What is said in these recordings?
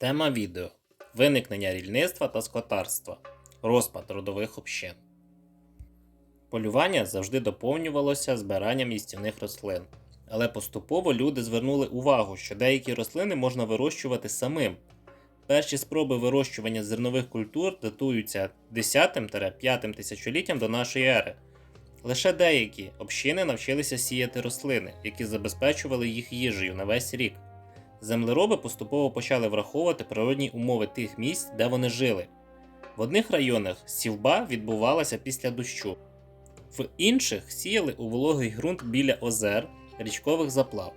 Тема відео Виникнення рільництва та скотарства. Розпад родових общин. Полювання завжди доповнювалося збиранням їстівних рослин. Але поступово люди звернули увагу, що деякі рослини можна вирощувати самим. Перші спроби вирощування зернових культур датуються 10-5 тисячоліттям до нашої ери. Лише деякі общини навчилися сіяти рослини, які забезпечували їх їжею на весь рік. Землероби поступово почали враховувати природні умови тих місць, де вони жили. В одних районах сівба відбувалася після дощу, в інших сіяли у вологий ґрунт біля озер, річкових заплав.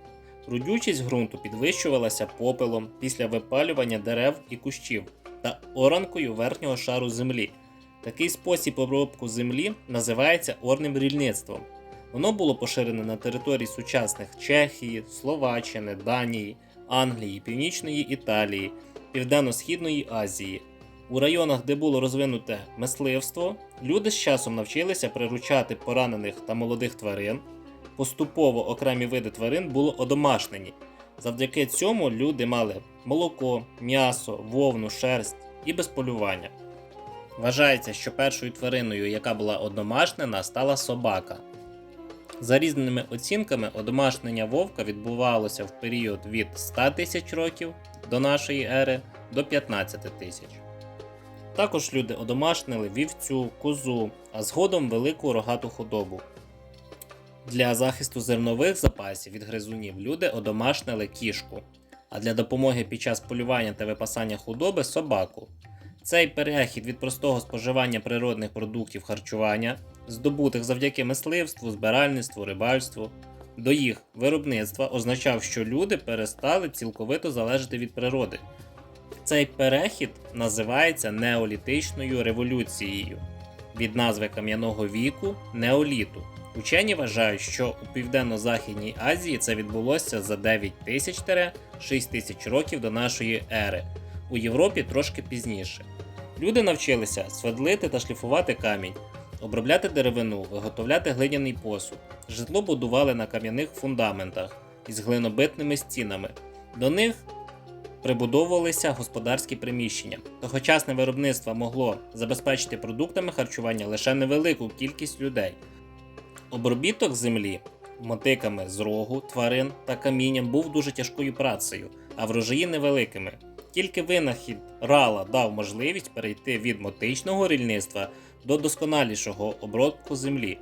Родючість ґрунту підвищувалася попелом після випалювання дерев і кущів та оранкою верхнього шару землі. Такий спосіб обробку землі називається орним рільництвом. Воно було поширене на території сучасних Чехії, Словаччини, Данії, Англії, Північної Італії, Південно-Східної Азії. У районах, де було розвинуте мисливство, люди з часом навчилися приручати поранених та молодих тварин. Поступово окремі види тварин було одомашнені. Завдяки цьому люди мали молоко, м'ясо, вовну, шерсть і без полювання. Вважається, що першою твариною, яка була одомашнена, стала собака. За різними оцінками, одомашнення вовка відбувалося в період від 100 тисяч років до нашої ери до 15 тисяч. Також люди одомашнили вівцю, козу, а згодом велику рогату худобу. Для захисту зернових запасів від гризунів люди одомашнили кішку, а для допомоги під час полювання та випасання худоби собаку. Цей перехід від простого споживання природних продуктів харчування, здобутих завдяки мисливству, збиральництву, рибальству, до їх виробництва означав, що люди перестали цілковито залежати від природи. Цей перехід називається неолітичною революцією від назви кам'яного віку неоліту. Учені вважають, що у Південно-Західній Азії це відбулося за 9 тисяч-6 тисяч років до нашої ери, у Європі трошки пізніше. Люди навчилися свердлити та шліфувати камінь, обробляти деревину, виготовляти глиняний посуд. Житло будували на кам'яних фундаментах із глинобитними стінами. До них прибудовувалися господарські приміщення. Тогочасне виробництво могло забезпечити продуктами харчування лише невелику кількість людей. Обробіток землі мотиками з рогу, тварин та камінням був дуже тяжкою працею, а врожаї невеликими. Тільки винахід рала дав можливість перейти від мотичного рільництва до досконалішого обробку землі.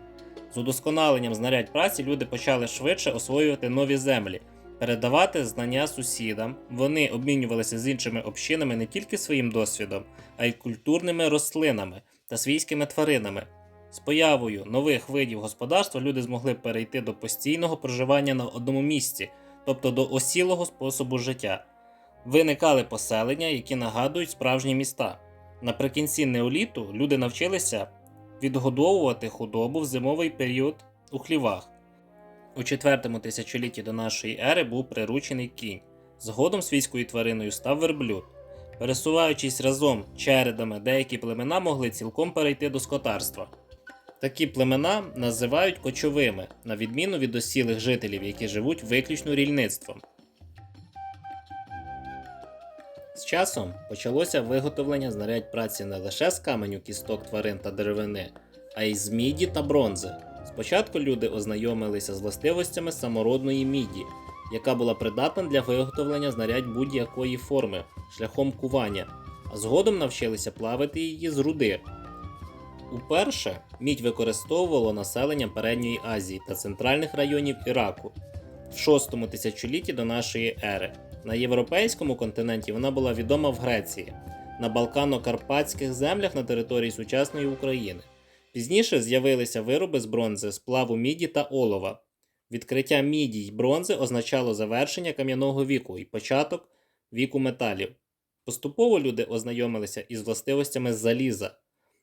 З удосконаленням знарядь праці люди почали швидше освоювати нові землі, передавати знання сусідам. Вони обмінювалися з іншими общинами не тільки своїм досвідом, а й культурними рослинами та свійськими тваринами. З появою нових видів господарства люди змогли перейти до постійного проживання на одному місці, тобто до осілого способу життя. Виникали поселення, які нагадують справжні міста. Наприкінці неоліту люди навчилися відгодовувати худобу в зимовий період у хлівах. У четвертому тисячолітті до нашої ери був приручений кінь. Згодом свійською твариною став верблюд. Пересуваючись разом чередами, деякі племена могли цілком перейти до скотарства. Такі племена називають кочовими, на відміну від осілих жителів, які живуть виключно рільництвом. З часом почалося виготовлення знарядь праці не лише з каменю кісток тварин та деревини, а й з міді та бронзи. Спочатку люди ознайомилися з властивостями самородної міді, яка була придатна для виготовлення знарядь будь-якої форми шляхом кування, а згодом навчилися плавити її з руди. Уперше мідь використовувало населення Передньої Азії та центральних районів Іраку в 6 тисячолітті до нашої ери. На європейському континенті вона була відома в Греції, на Балкано-Карпатських землях на території сучасної України. Пізніше з'явилися вироби з бронзи, сплаву міді та олова. Відкриття міді й бронзи означало завершення кам'яного віку і початок віку металів. Поступово люди ознайомилися із властивостями заліза.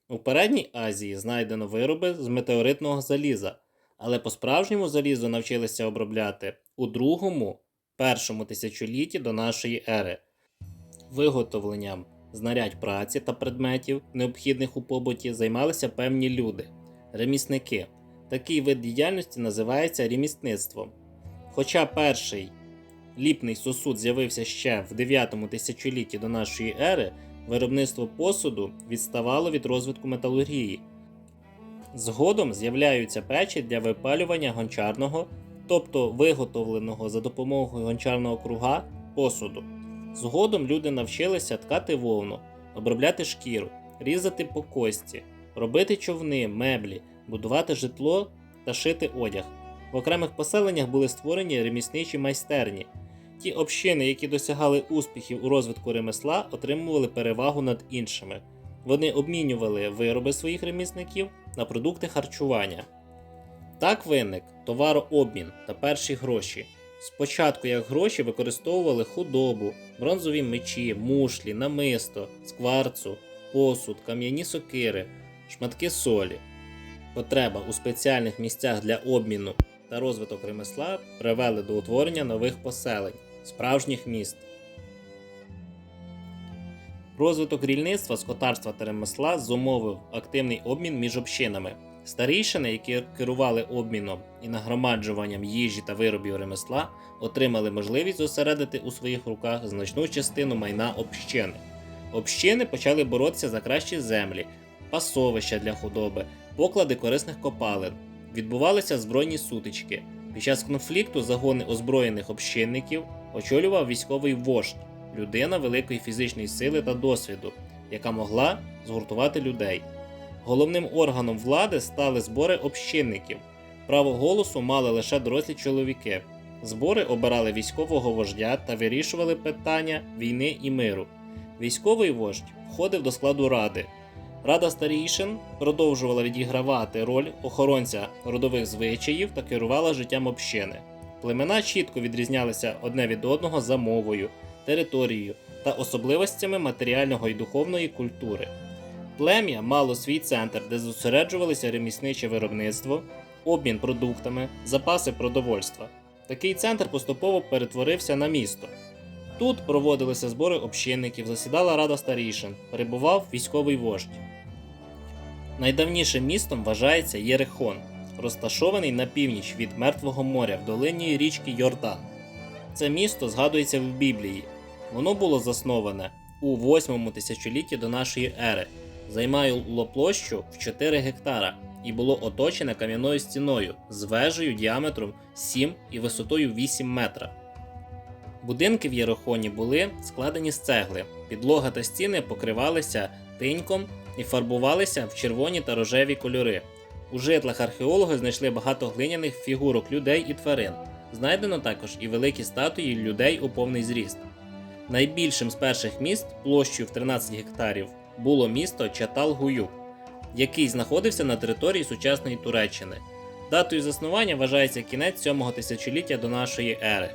У передній Азії знайдено вироби з метеоритного заліза, але по-справжньому залізо навчилися обробляти у другому, першому тисячолітті до нашої ери. Виготовленням знарядь праці та предметів, необхідних у побуті, займалися певні люди ремісники. Такий вид діяльності називається ремісництвом. Хоча перший ліпний сосуд з'явився ще в 9 тисячолітті до нашої ери, виробництво посуду відставало від розвитку металургії. Згодом з'являються печі для випалювання гончарного, тобто виготовленого за допомогою гончарного круга посуду. Згодом люди навчилися ткати вовну, обробляти шкіру, різати по кості, робити човни, меблі, будувати житло та шити одяг. В окремих поселеннях були створені ремісничі майстерні. Ті общини, які досягали успіхів у розвитку ремесла, отримували перевагу над іншими. Вони обмінювали вироби своїх ремісників на продукти харчування. Так виник товарообмін та перші гроші. Спочатку як гроші використовували худобу, бронзові мечі, мушлі, намисто, скварцу, посуд, кам'яні сокири, шматки солі. Потреба у спеціальних місцях для обміну та розвиток ремесла привели до утворення нових поселень, справжніх міст. Розвиток рільництва, скотарства та ремесла зумовив активний обмін між общинами. Старійшини, які керували обміном і нагромаджуванням їжі та виробів ремесла, отримали можливість зосередити у своїх руках значну частину майна общини. Общини почали боротися за кращі землі, пасовища для худоби, поклади корисних копалин. Відбувалися збройні сутички. Під час конфлікту загони озброєних общинників очолював військовий вождь, людина великої фізичної сили та досвіду, яка могла згуртувати людей. Головним органом влади стали збори общинників. Право голосу мали лише дорослі чоловіки. Збори обирали військового вождя та вирішували питання війни і миру. Військовий вождь входив до складу ради. Рада старійшин продовжувала відігравати роль охоронця родових звичаїв та керувала життям общини. Племена чітко відрізнялися одне від одного за мовою, територією та особливостями матеріального і духовної культури. Плем'я мало свій центр, де зосереджувалися ремісниче виробництво, обмін продуктами, запаси продовольства. Такий центр поступово перетворився на місто. Тут проводилися збори общинників, засідала рада старішин, перебував військовий вождь. Найдавнішим містом вважається Єрихон, розташований на північ від Мертвого моря в долині річки Йордан. Це місто згадується в Біблії. Воно було засноване у 8 тисячолітті до нашої ери, займало площу в 4 гектара і було оточене кам'яною стіною з вежею діаметром 7 і висотою 8 метра. Будинки в Єрохоні були складені з цегли, підлога та стіни покривалися тиньком і фарбувалися в червоні та рожеві кольори. У житлах археологи знайшли багато глиняних фігурок людей і тварин. Знайдено також і великі статуї людей у повний зріст. Найбільшим з перших міст площею в 13 гектарів було місто Чатал-Гуюк, який знаходився на території сучасної Туреччини. Датою заснування вважається кінець 7 тисячоліття до нашої ери.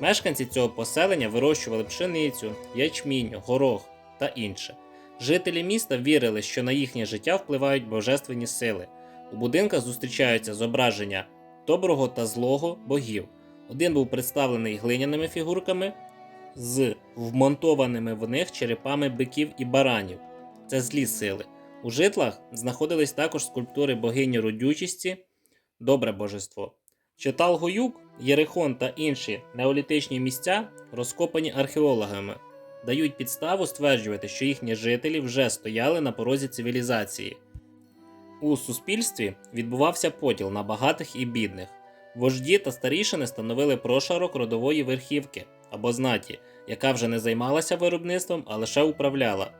Мешканці цього поселення вирощували пшеницю, ячмінь, горох та інше. Жителі міста вірили, що на їхнє життя впливають божественні сили. У будинках зустрічаються зображення доброго та злого богів. Один був представлений глиняними фігурками з вмонтованими в них черепами биків і баранів. Це злі сили. У житлах знаходились також скульптури богині родючості, добре божество. Читал-Гуюк, Єрихон та інші неолітичні місця, розкопані археологами, дають підставу стверджувати, що їхні жителі вже стояли на порозі цивілізації. У суспільстві відбувався поділ на багатих і бідних. Вожді та старішини становили прошарок родової верхівки або знаті, яка вже не займалася виробництвом, а лише управляла.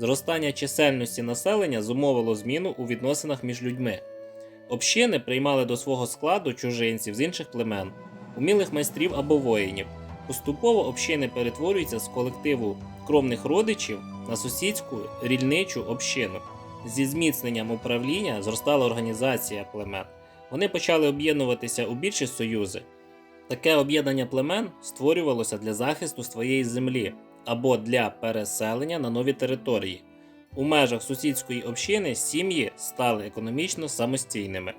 Зростання чисельності населення зумовило зміну у відносинах між людьми. Общини приймали до свого складу чужинців з інших племен, умілих майстрів або воїнів. Поступово общини перетворюються з колективу кровних родичів на сусідську рільничу общину. Зі зміцненням управління зростала організація племен. Вони почали об'єднуватися у більші союзи. Таке об'єднання племен створювалося для захисту своєї землі або для переселення на нові території. У межах сусідської общини сім'ї стали економічно самостійними.